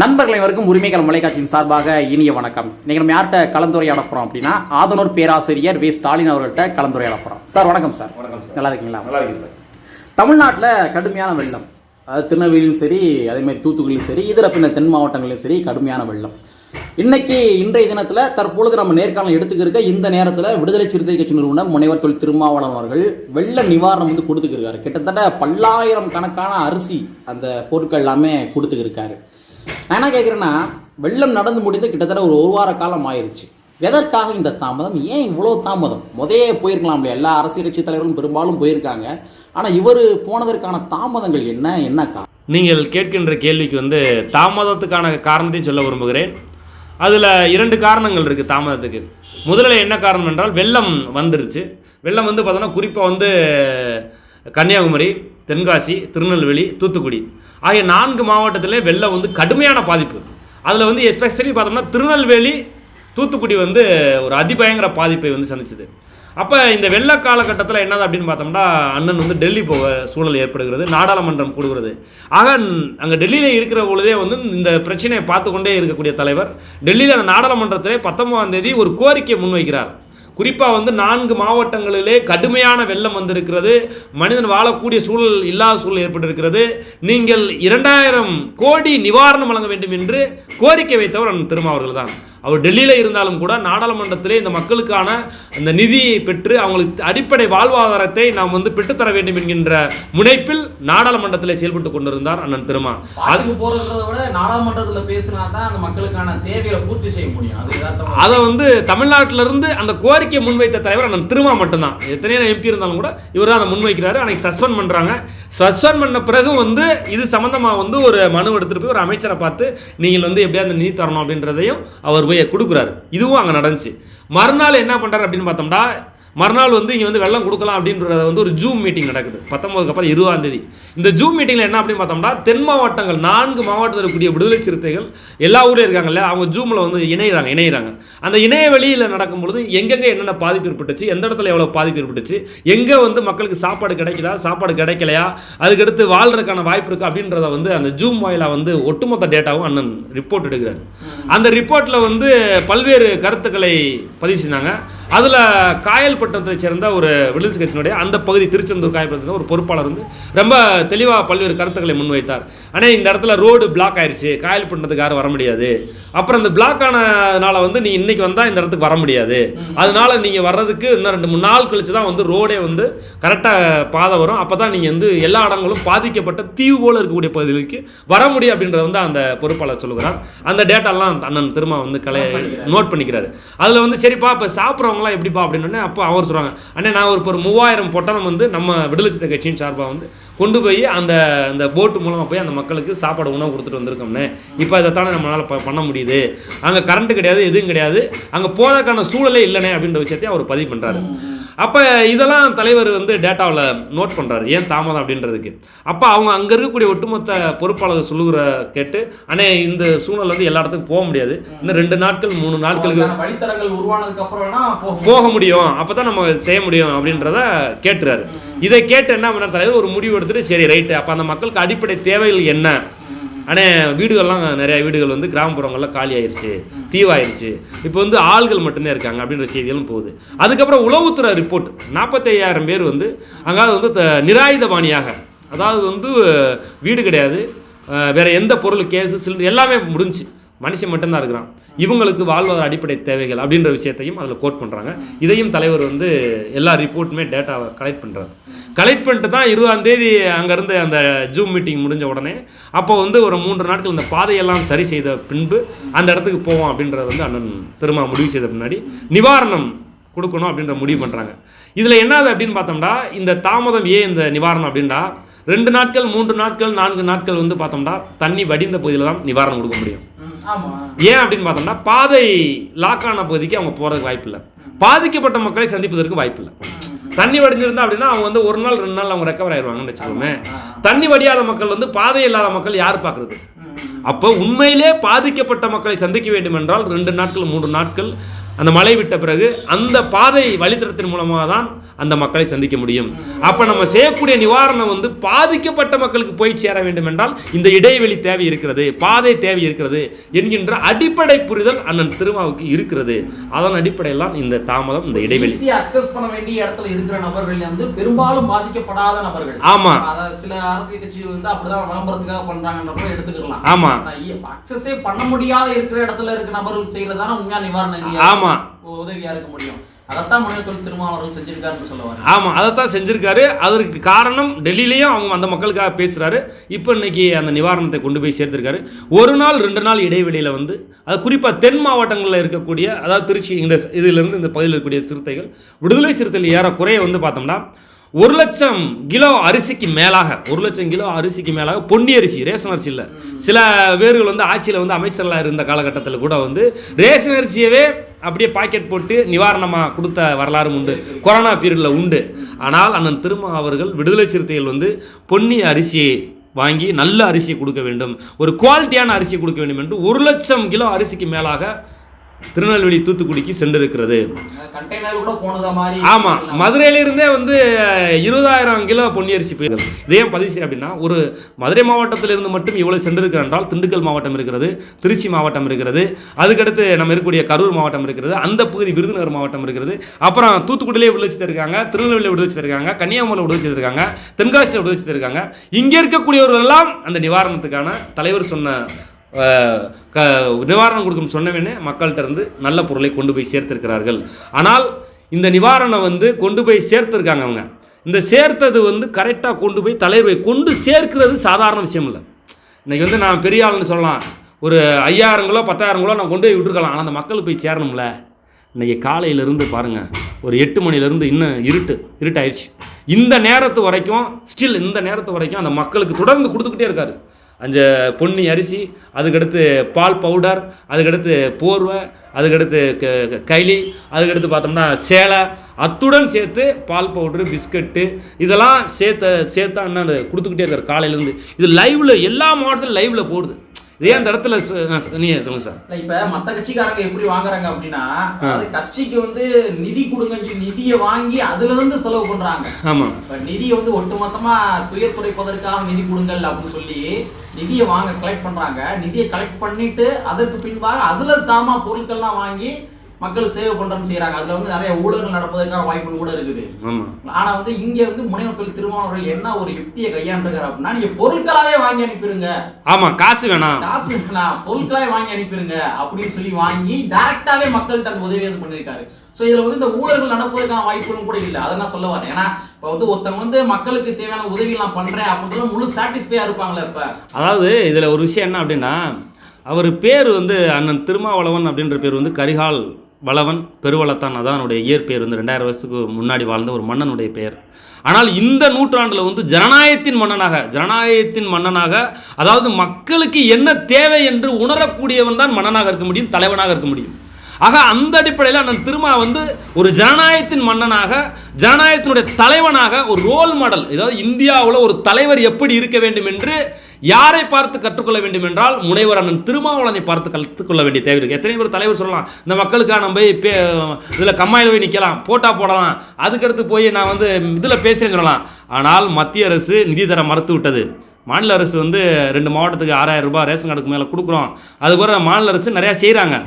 நண்பர்கள் அனைவருக்கும் உரிமைகள் மலைக்காட்சியின் சார்பாக இனிய வணக்கம். இன்னைக்கு நம்ம யார்கிட்ட கலந்துரையாட போறோம் அப்படின்னா ஆதனூர் பேராசிரியர் வே. ஸ்டாலின் அவர்கள்ட்ட கலந்துரையாட போறோம் சார் வணக்கம் சார். வணக்கம் சார். நல்லா இருக்கீங்களா? நல்லா இருக்கு சார். தமிழ்நாட்டில் கடுமையான வெள்ளம். அதாவது திருநெல்வேலியும் சரி அதே மாதிரி தூத்துக்குடியும் சரி இதர பின்ன தென் மாவட்டங்களிலும் சரி கடுமையான வெள்ளம். இன்னைக்கு இன்றைய தினத்தில் தற்பொழுது நம்ம நேர்காணல் எடுத்துக்கிருக்க இந்த நேரத்தில் விடுதலை சிறுத்தை கட்சி நிறுவனர் முனைவர் தொழில் திருமாவளவன் அவர்கள் வெள்ள நிவாரணம் வந்து கொடுத்துக்கிருக்காரு. கிட்டத்தட்ட பல்லாயிரம் கணக்கான அரிசி அந்த பொருட்கள் எல்லாமே கொடுத்துக்கிருக்காரு. நான் என்ன கேட்குறேன்னா வெள்ளம் நடந்து முடிந்து கிட்டத்தட்ட ஒரு ஒரு வார காலம் ஆயிடுச்சு எதற்காக இந்த தாமதம்? ஏன் இவ்வளோ தாமதம்? முதையே போயிருக்கலாம் இல்லையா? எல்லா அரசியல் கட்சி தலைவர்களும் பெரும்பாலும் போயிருக்காங்க. ஆனால் இவர் போனதற்கான தாமதங்கள் என்ன? என்ன காரணம்? நீங்கள் கேட்கின்ற கேள்விக்கு வந்து தாமதத்துக்கான காரணத்தையும் சொல்ல விரும்புகிறேன். அதில் இரண்டு காரணங்கள் இருக்குது தாமதத்துக்கு. முதல்ல என்ன காரணம் என்றால் வெள்ளம் வந்துருச்சு. வெள்ளம் வந்து பார்த்தோன்னா குறிப்பாக வந்து கன்னியாகுமரி தென்காசி திருநெல்வேலி தூத்துக்குடி. ஆகிய நான்கு மாவட்டத்திலே வெள்ளம் வந்து கடுமையான பாதிப்பு. அதில் வந்து எஸ்பெஷலி பார்த்தோம்னா திருநெல்வேலி தூத்துக்குடி வந்து ஒரு அதிபயங்கர பாதிப்பை வந்து சந்திச்சது. அப்போ இந்த வெள்ள காலகட்டத்தில் என்னது அப்படின்னு பார்த்தோம்னா அண்ணன் வந்து டெல்லி போக சூழல் ஏற்படுகிறது நாடாளுமன்றம் கூடுகிறது. ஆக அங்கே டெல்லியில் இருக்கிற பொழுதே வந்து இந்த பிரச்சனையை பார்த்து கொண்டே இருக்கக்கூடிய தலைவர் டெல்லியில் அந்த நாடாளுமன்றத்திலே பத்தொன்பதாம் தேதி ஒரு கோரிக்கை முன்வைக்கிறார். குறிப்பாக வந்து நான்கு மாவட்டங்களிலே கடுமையான வெள்ளம் வந்திருக்கிறது. மனிதன் வாழக்கூடிய சூழல் இல்லாத சூழல் ஏற்பட்டிருக்கிறது. நீங்கள் இரண்டாயிரம் கோடி நிவாரணம் வழங்க வேண்டும் என்று கோரிக்கை வைத்தவர் திருமாவர்கள் தான் அவர் டெல்லியில் இருந்தாலும் கூட நாடாளுமன்றத்திலே இந்த மக்களுக்கான இந்த நிதியை பெற்று அவங்களுக்கு அடிப்படை வாழ்வாதாரத்தை நாம் வந்து பெற்றுத்தர வேண்டும் என்கின்ற முனைப்பில் நாடாளுமன்றத்திலே செயல்பட்டு கொண்டிருந்தார் அண்ணன் திருமா. அதுக்கு போகிறத விட நாடாளுமன்றத்தில் பேசினா தான் அந்த மக்களுக்கான தேவையை பூர்த்தி செய்ய முடியும். அது வந்து தமிழ்நாட்டிலிருந்து அந்த கோரிக்கை முன்வைத்த தலைவர் அண்ணன் திருமா மட்டும்தான். எத்தனையோ எம்பி இருந்தாலும் கூட இவர் தான் அதை முன்வைக்கிறாரு. அன்னைக்கு சஸ்பெண்ட் பண்ணுறாங்க சஸ்பெண்ட் பண்ண பிறகு வந்து இது சம்மந்தமாக வந்து ஒரு மனு எடுத்துகிட்டு போய் ஒரு அமைச்சரை பார்த்து நீங்கள் வந்து எப்படியா அந்த நிதி தரணும் அப்படின்றதையும் அவர் போய் கொடுக்குறாரு. இதுவும் அங்கே நடந்துச்சு. மறுநாள் என்ன பண்ணுறாரு அப்படின்னு பார்த்தோம்னா மறுநாள் வந்து இங்கே வந்து வெள்ளம் கொடுக்கலாம் அப்படின்றத வந்து ஒரு ஜூம் மீட்டிங் நடக்குது. பத்தொன்பதுக்கு அப்புறம் இருபதாம் தேதி. இந்த ஜூம் மீட்டிங்கில் என்ன அப்படின்னு பார்த்தோம்னா தென் மாவட்டங்கள் நான்கு மாவட்டத்தில் இருக்கக்கூடிய விடுதலை சிறுத்தைகள் எல்லா ஊரில் இருக்காங்கல்ல அவங்க ஜூமில் வந்து இணையிறாங்க இணையிறாங்க. அந்த இணைய வெளியில் நடக்கும் பொழுது எங்கெங்கே என்னென்ன பாதிப்பு ஏற்பட்டுச்சு எந்த இடத்துல எவ்வளோ பாதிப்பு ஏற்பட்டுச்சு எங்கே வந்து மக்களுக்கு சாப்பாடு கிடைக்குதா சாப்பாடு கிடைக்கலையா அதுக்கடுத்து வாழ்றதுக்கான வாய்ப்பு இருக்கா அப்படின்றத வந்து அந்த ஜூம் வாயிலாக வந்து ஒட்டுமொத்த டேட்டாவும் அண்ணன் ரிப்போர்ட் எடுக்கிறார். அந்த ரிப்போர்ட்டில் வந்து பல்வேறு கருத்துக்களை பதிவு செஞ்சாங்க. அதில் காயல்பட்டத்தை சேர்ந்த ஒரு விடுதலை கட்சியினுடைய அந்த பகுதி திருச்செந்தூர் காயல்பட்டத்தில் ஒரு பொறுப்பாளர் வந்து ரொம்ப தெளிவாக பல்வேறு கருத்துக்களை முன்வைத்தார். ஆனால் இந்த இடத்துல ரோடு பிளாக் ஆயிருச்சு. காயல்பட்டத்துக்கு யாரும் வர முடியாது. அப்புறம் இந்த பிளாக் ஆனதுனால வந்து நீ இன்னைக்கு வந்தால் இந்த இடத்துக்கு வர முடியாது. அதனால நீங்கள் வர்றதுக்கு இன்னும் ரெண்டு மூணு நாள் கழிச்சு தான் வந்து ரோடே வந்து கரெக்டாக பாதை வரும். அப்போ தான் நீங்கள் வந்து எல்லா இடங்களும் பாதிக்கப்பட்ட தீவு போல இருக்கக்கூடிய பகுதிகளுக்கு வர முடியும் அப்படின்றத வந்து அந்த பொறுப்பாளர் சொல்லுகிறார். அந்த டேட்டாலாம் அண்ணன் திரும்ப வந்து கலை நோட் பண்ணிக்கிறாரு. அதில் வந்து சரிப்பா இப்போ சாப்பிட்றவங்களாம் எப்படிப்பா அப்படின்னு அப்போ அவர் சொல்கிறாங்க அண்ணே நான் ஒரு ஒரு மூவாயிரம் பொட்டணம் வந்து நம்ம விடுதலை சித்த கட்சியின் சார்பாக வந்து கொண்டு போய் அந்த அந்த போட்டு மூலமாக போய் அந்த மக்களுக்கு சாப்பாடு உணவு கொடுத்துட்டு வந்திருக்கோம்னே இப்போ இதைத்தானே நம்மளால் ப பண்ண முடியுது. அங்கே கரண்ட்டு கிடையாது எதுவும் கிடையாது. அங்கே போறதுக்கான சூழலே இல்லைனே அப்படின்ற விஷயத்தையும் அவர் பதிவு பண்ணுறாரு அப்போ இதெல்லாம் தலைவர் வந்து டேட்டாவில் நோட் பண்ணுறாரு ஏன் தாமதம் அப்படின்றதுக்கு? அப்போ அவங்க அங்கே இருக்கக்கூடிய ஒட்டுமொத்த பொறுப்பாளர் சொல்லுகிற கேட்டு அண்ணே இந்த சூழல் வந்து எல்லா இடத்துக்கும் போக முடியாது. இன்னும் ரெண்டு நாட்கள் மூணு நாட்களுக்கு வழித்தடங்கள் உருவானதுக்கு அப்புறம் போக முடியும். அப்போ தான் நம்ம செய்ய முடியும் அப்படின்றத கேட்டுறாரு. இதை கேட்டு என்ன பண்ண தலைவர்? ஒரு முடிவு எடுத்துட்டு சரி ரைட்டு அப்போ அந்த மக்களுக்கு அடிப்படை தேவைகள் என்ன? ஆனால் வீடுகள்லாம் நிறைய வீடுகள் வந்து கிராமப்புறங்கள்லாம் காலி ஆயிடுச்சு தீவாயிருச்சு. இப்போ வந்து ஆள்கள் மட்டும்தான் இருக்காங்க அப்படின்ற செய்திகளும் போகுது. அதுக்கப்புறம் உளவுத்துறை ரிப்போர்ட். நாற்பத்தையாயிரம் பேர் வந்து அங்காவது வந்து த- நிராயுதபாணியாக அதாவது வந்து வீடு கிடையாது. வேறு எந்த பொருள் கேஸு சிலிண்டர் எல்லாமே முடிஞ்சுச்சு மனுஷன் மட்டும்தான் இருக்கிறான். இவங்களுக்கு வாழ்வாதார அடிப்படை தேவைகள் அப்படின்ற விஷயத்தையும் அதில் கோட் பண்ணுறாங்க இதையும் தலைவர் வந்து எல்லா ரிப்போர்ட்டுமே டேட்டாவை கலெக்ட் பண்ணுறாரு கலெக்ட் பண்ணிட்டு தான் இருபதாம் தேதி அங்கேருந்து அந்த ஜூம் மீட்டிங் முடிஞ்ச உடனே அப்போ வந்து ஒரு மூன்று நாட்கள் இந்த பாதையெல்லாம் சரி செய்த பின்பு அந்த இடத்துக்கு போவோம் அப்படின்றத வந்து அண்ணன் பெருமா முடிவு செய்த பின்னாடி நிவாரணம் கொடுக்கணும் அப்படின்ற முடிவு பண்ணுறாங்க இதில் என்னது அப்படின்னு பார்த்தோம்னா இந்த தாமதம் ஏன் இந்த நிவாரணம் அப்படின்னா ரெண்டு நாட்கள் மூன்று நாட்கள் நான்கு நாட்கள் வந்து பார்த்தோம்னா தண்ணி வடிந்த பகுதியில் தான் நிவாரணம் கொடுக்க முடியும். ஏன் அப்படின்னு பார்த்தோம்னா பாதை லாக் ஆன பகுதிக்கு அவங்க போகிறதுக்கு வாய்ப்பு இல்லை. பாதிக்கப்பட்ட மக்களை சந்திப்பதற்கு வாய்ப்பு இல்லை. தண்ணி வடிஞ்சிருந்தா அப்படின்னா அவங்க வந்து ஒரு நாள் ரெண்டு நாள் அவங்க ரெக்கவர் ஆயிடுவாங்கன்னு வச்சுக்கோமே. தண்ணி வடியாத மக்கள் வந்து பாதை இல்லாத மக்கள் யார் பார்க்குறது? அப்போ உண்மையிலே பாதிக்கப்பட்ட மக்களை சந்திக்க வேண்டும் என்றால் ரெண்டு நாட்கள் மூன்று நாட்கள் அந்த மழை விட்ட பிறகு அந்த பாதை வழித்தடத்தின் மூலமாக தான் அந்த மக்களை சந்திக்க முடியும். அப்ப நம்ம செய்யக்கூடிய நிவாரணம் வந்து பாதிக்கப்பட்ட மக்களுக்கு போய் சேர வேண்டும் என்றால் இந்த இடைவெளி தேவை இருக்கிறது பாதை தேவை இருக்கிறது என்கின்ற அடிப்படை புரிதல் அண்ணன் திருமாவுக்கு இருக்கிறது. அதன் அடிப்படையில் தான் இந்த தாமதம் இந்த இடைவெளி. அக்சஸ் பண்ண வேண்டிய இடத்துல இருக்கிற நபர்கள் வந்து பெரும்பாலும் பாதிக்கப்படாத நபர்கள். ஆமா. சில அரசியல் கட்சி வந்து அப்படிதான் விளம்பரத்துக்காக பண்றாங்கன்றப்ப எடுத்துக்கலாம். ஆமா. அக்சஸே பண்ண முடியாத இருக்கிற இடத்துல இருக்க நபர்கள் செய்யறதான உண்மையா நிவாரண நிதியா ஆமா. உதவியா இருக்க முடியும். ஆமாம் ஆமா அதைத்தான் செஞ்சிருக்காரு. அதற்கு காரணம் டெல்லியிலையும் அவங்க அந்த மக்களுக்காக பேசுறாரு. இப்போ இன்னைக்கு அந்த நிவாரணத்தை கொண்டு போய் சேர்த்திருக்காரு. ஒரு நாள் ரெண்டு நாள் இடைவெளியில வந்து அது குறிப்பாக தென் மாவட்டங்களில் இருக்கக்கூடிய அதாவது திருச்சி இந்த இதிலிருந்து இந்த பகுதியில் இருக்கக்கூடிய சிறுத்தைகள் விடுதலை சிறுத்தைகள் ஏறக்குறைய வந்து பார்த்தோம்னா ஒரு லட்சம் கிலோ அரிசிக்கு மேலாக ஒரு லட்சம் கிலோ அரிசிக்கு மேலாக பொன்னி அரிசி ரேஷன் அரிசி இல்லை. சில பேர்கள் வந்து ஆட்சியில் வந்து அமைச்சர்களாக இருந்த காலகட்டத்தில் கூட வந்து ரேஷன் அரிசியவே அப்படியே பாக்கெட் போட்டு நிவாரணமாக கொடுத்த வரலாறும் உண்டு. கொரோனா பீரியடில் உண்டு. ஆனால் அண்ணன் திருமா அவர்கள் விடுதலை சிறுத்தைகள் வந்து பொன்னி அரிசியை வாங்கி நல்ல அரிசியை கொடுக்க வேண்டும். ஒரு குவாலிட்டியான அரிசி கொடுக்க வேண்டும் என்று ஒரு லட்சம் கிலோ அரிசிக்கு மேலாக திருநெல்வேலி தூத்துக்குடிக்கு சென்றிருக்கிறது. ஆமாம் மதுரையிலிருந்தே வந்து இருபதாயிரம் கிலோ பொன்னி அரிசி போயிருக்கிறது இதே பதிவு செய்ய அப்படின்னா ஒரு மதுரை மாவட்டத்திலிருந்து மட்டும் இவ்வளவு சென்றிருக்கிறார் என்றால் திண்டுக்கல் மாவட்டம் இருக்கிறது திருச்சி மாவட்டம் இருக்கிறது அதுக்கடுத்து நம்ம இருக்கக்கூடிய கரூர் மாவட்டம் இருக்கிறது அந்த பகுதி விருதுநகர் மாவட்டம் இருக்கிறது அப்புறம் தூத்துக்குடியிலே விடுதலை இருக்காங்க திருநெல்வேலியில் விடுதலை இருக்காங்க கன்னியாகுமரியில் விடுதலை இருக்காங்க தென்காசியில் விடுதலை இருக்காங்க இங்கே இருக்கக்கூடியவர்கள் எல்லாம் அந்த நிவாரணத்துக்கான தலைவர் சொன்ன க நிவாரணம் கொடுக்கும் சொன்னவேனே மக்கள்கிட்ட இருந்து நல்ல பொருளை கொண்டு போய் சேர்த்திருக்கிறார்கள். ஆனால் இந்த நிவாரணம் வந்து கொண்டு போய் சேர்த்துருக்காங்க அவங்க. இந்த சேர்த்தது வந்து கரெக்டாக கொண்டு போய் தலைவரை கொண்டு சேர்க்கிறது சாதாரண விஷயம் இல்லை. இன்றைக்கி வந்து நான் பெரிய ஆளுன்னு சொல்லலாம். ஒரு ஐயாயிரங்களோ பத்தாயிரங்களோ நான் கொண்டு போய் விட்டுருக்கலாம். ஆனால் அந்த மக்களுக்கு போய் சேரணும்ல. இன்னைக்கு காலையிலேருந்து பாருங்கள் ஒரு எட்டு மணிலேருந்து இன்னும் இருட்டு இருட்டாயிடுச்சு இந்த நேரத்து வரைக்கும் ஸ்டில் இந்த நேரத்து வரைக்கும் அந்த மக்களுக்கு தொடர்ந்து கொடுத்துக்கிட்டே இருக்காரு. அந்த பொன்னி அரிசி அதுக்கடுத்து பால் பவுடர் அதுக்கடுத்து போர்வை அதுக்கடுத்து க- கைலி அதுக்கடுத்து பார்த்தோம்னா சேலை. அத்துடன் சேர்த்து பால் பவுட்ரு பிஸ்கட்டு இதெல்லாம் சேர்த்த சேர்த்தா என்ன கொடுத்துக்கிட்டே இருக்கார் காலையிலேருந்து. இது லைவில் எல்லா மாவட்டத்திலும் லைவில் போடுது. இதே அந்த இடத்துல நீங்க சொல்லுங்க சார். இப்ப மத்த கட்சிக்காரங்க எப்படி வாங்குறாங்க அப்படின்னா கட்சிக்கு வந்து நிதி கொடுங்கன்னு சொல்லி நிதியை வாங்கி அதுல இருந்து செலவு பண்றாங்க. இப்ப நிதியை வந்து ஒட்டுமொத்தமா துயர் துடைப்பதற்காக நிதி கொடுங்கள் அப்படின்னு சொல்லி நிதியை வாங்க கலெக்ட் பண்றாங்க. நிதியை கலெக்ட் பண்ணிட்டு அதற்கு பின்பாக அதுல சாமா பொருட்கள்லாம் வாங்கி மக்கள் சேவை பண்றேன்னு செய்யறாங்க அதுல வந்து நிறைய ஊழல்கள் நடப்பதற்கான வாய்ப்பு கூட இருக்குது. ஆனா வந்து இங்க வந்து முனைவர் தொழில் திருமாவளவர்கள் என்ன ஒரு யுக்தியை கையாண்டுறாரு அப்படின்னா நீங்க பொருட்களாவே வாங்கி அனுப்பிடுங்க ஆமாம் காசு வேணாம். காசு வேணாம். பொருட்களாவே வாங்கி அனுப்பிடுங்க அப்படின்னு சொல்லி வாங்கி டைரக்டாவே மக்கள்கிட்ட அந்த உதவி பண்ணிருக்காரு சோ இதுல வந்து இந்த ஊழல்கள் நடப்பதற்கான வாய்ப்புகளும் கூட இல்லை. அதை நான் சொல்ல வரேன். ஏன்னா இப்ப வந்து ஒருத்தவங்க வந்து மக்களுக்கு தேவையான உதவி நான் பண்றேன் அப்படின்றது முழு சாட்டிஸ்ஃபையா இருப்பாங்களே இப்ப. அதாவது இதில் ஒரு விஷயம் என்ன அப்படின்னா அவர் பேர் வந்து அண்ணன் திருமாவளவன் அப்படின்ற பேர் வந்து கரிகால் வளவன் பெருவளத்தான் அதான் அவனுடைய இயற்பெயர் வந்து ரெண்டாயிரம் வருஷத்துக்கு முன்னாடி வாழ்ந்த ஒரு மன்னனுடைய பெயர். ஆனால் இந்த நூற்றாண்டில் வந்து ஜனநாயகத்தின் மன்னனாக ஜனநாயகத்தின் மன்னனாக அதாவது மக்களுக்கு என்ன தேவை என்று உணரக்கூடியவன் தான் மன்னனாக இருக்க முடியும் தலைவனாக இருக்க முடியும். ஆக அந்த அடிப்படையில் அண்ணன் திருமா வந்து ஒரு ஜனநாயகத்தின் மன்னனாக ஜனநாயகத்தினுடைய தலைவனாக ஒரு ரோல் மாடல் அதாவது இந்தியாவில் ஒரு தலைவர் எப்படி இருக்க வேண்டும் என்று யாரை பார்த்து கற்றுக்கொள்ள வேண்டும் என்றால் முனைவர் அண்ணன் திருமாவளனை பார்த்து கற்றுக்கொள்ள வேண்டிய தேவை இருக்குது எத்தனை பேர் தலைவர் சொல்லலாம் இந்த மக்களுக்காக நம்ம போய் பே இதில் கம்மாயில் போய் நிற்கலாம் போட்டா போடலாம் அதுக்கடுத்து போய் நான் வந்து இதில் பேசுகிறேன்னு சொல்லலாம். ஆனால் மத்திய அரசு நிதி தர மறுத்து விட்டது. மாநில அரசு வந்து ரெண்டு மாவட்டத்துக்கு ஆறாயிரம் ரூபாய் ரேஷன் கார்டுக்கு மேலே கொடுக்குறோம். அதுபோல் மாநில அரசு நிறையா செய்கிறாங்க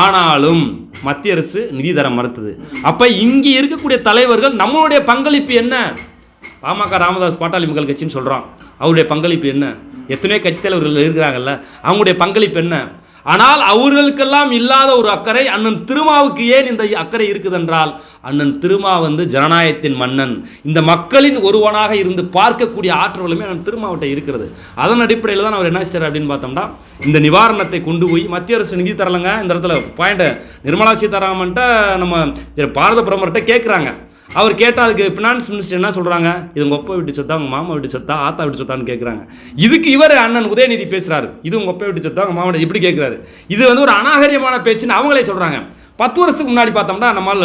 ஆனாலும் மத்திய அரசு நிதி தர மறுத்தது. அப்போ இங்கே இருக்கக்கூடிய தலைவர்கள் நம்மளுடைய பங்களிப்பு என்ன? பாமக ராமதாஸ் பாட்டாளி மக்கள் கட்சின்னு சொல்கிறோம் அவருடைய பங்களிப்பு என்ன? எத்தனையோ கட்சி தலைவர்கள் இருக்கிறாங்கல்ல அவங்களுடைய பங்களிப்பு என்ன? ஆனால் அவர்களுக்கெல்லாம் இல்லாத ஒரு அக்கறை அண்ணன் திருமாவுக்கு ஏன் இந்த அக்கறை இருக்குதென்றால் அண்ணன் திருமா வந்து ஜனநாயகத்தின் மன்னன். இந்த மக்களின் ஒருவனாக இருந்து பார்க்கக்கூடிய ஆற்றலுமே அண்ணன் திருமாவட்ட இருக்கிறது. அதன் அடிப்படையில் தான் அவர் என்ன செய்கிறார் அப்படின்னு பார்த்தோம்னா இந்த நிவாரணத்தை கொண்டு போய் மத்திய அரசு நிதி தரலைங்க. இந்த இடத்துல பாயிண்ட்டை நிர்மலா சீதாராமன்ட்ட நம்ம பாரத பிரதமர்கிட்ட கேட்குறாங்க அவர் கேட்டால் அதுக்கு ஃபினான்ஸ் மினிஸ்டர் என்ன சொல்கிறாங்க இது உங்கள் ஒப்பை வீட்டு சொத்தா உங்கள் மாமா வீட்டு சொத்தா ஆத்தா வீட்டு சொத்தான்னு கேட்குறாங்க இதுக்கு இவர் அண்ணன் உதயநிதி பேசுகிறாரு இது உங்கள் ஒப்பை வீட்டு சொத்தா உங்கள் மாமா இப்படி கேட்குறாரு இது வந்து ஒரு அநாகரியமான பேச்சுன்னு அவங்களே சொல்கிறாங்க பத்து வருஷத்துக்கு முன்னாடி பார்த்தோம்னா நம்மால்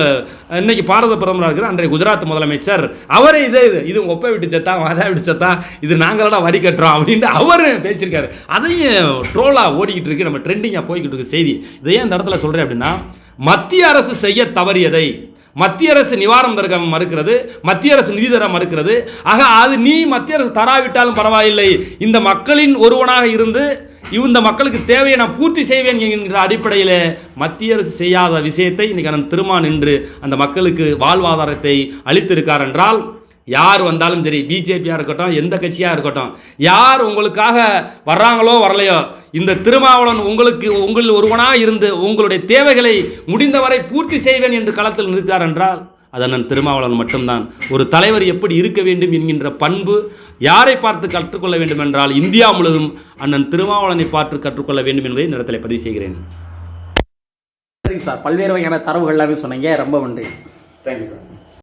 இன்னைக்கு பாரத பிரதமராக இருக்கிற அன்றைய குஜராத் முதலமைச்சர் அவரே இதே இது இது உங்கள் ஒப்பை விட்டு சத்தா அதை விட்டு சத்தா இது நாங்களடா வரி கட்டுறோம் அப்படின்ட்டு அவர் பேசியிருக்காரு. அதையும் ட்ரோலாக ஓடிக்கிட்டு இருக்கு நம்ம ட்ரெண்டிங்காக போய்கிட்டு இருக்கு செய்தி. இதையே இந்த இடத்துல சொல்கிறேன் அப்படின்னா மத்திய அரசு செய்ய தவறியதை மத்திய அரசு நிவாரணம் தர மறுக்கிறது மத்திய அரசு நிதி தர மறுக்கிறது. ஆக அது நீ மத்திய அரசு தராவிட்டாலும் பரவாயில்லை. இந்த மக்களின் ஒருவனாக இருந்து இந்த மக்களுக்கு தேவையை நான் பூர்த்தி செய்வேன் என்கின்ற அடிப்படையில் மத்திய அரசு செய்யாத விஷயத்தை இன்றைக்கி நான் திருமா நின்று அந்த மக்களுக்கு வாழ்வாதாரத்தை அளித்திருக்கார் என்றால் யார் வந்தாலும் சரி பிஜேபியாக இருக்கட்டும் எந்த கட்சியாக இருக்கட்டும் யார் உங்களுக்காக வர்றாங்களோ வரலையோ இந்த திருமாவளவன் உங்களுக்கு உங்களில் ஒருவனாக இருந்து உங்களுடைய தேவைகளை முடிந்தவரை பூர்த்தி செய்வேன் என்று களத்தில் நிற்கிறார் என்றால் அது அண்ணன் திருமாவளவன் மட்டும்தான். ஒரு தலைவர் எப்படி இருக்க வேண்டும் என்கின்ற பண்பு யாரை பார்த்து கற்றுக்கொள்ள வேண்டும் என்றால் இந்தியா முழுவதும் அண்ணன் திருமாவளவனை பார்த்து கற்றுக்கொள்ள வேண்டும் என்பதை இந்த இடத்துல பதிவு செய்கிறேன். சரிங்க சார். பல்வேறு வகையான தரவுகள் எல்லாமே சொன்னீங்க. ரொம்ப நன்றி. Thank you sir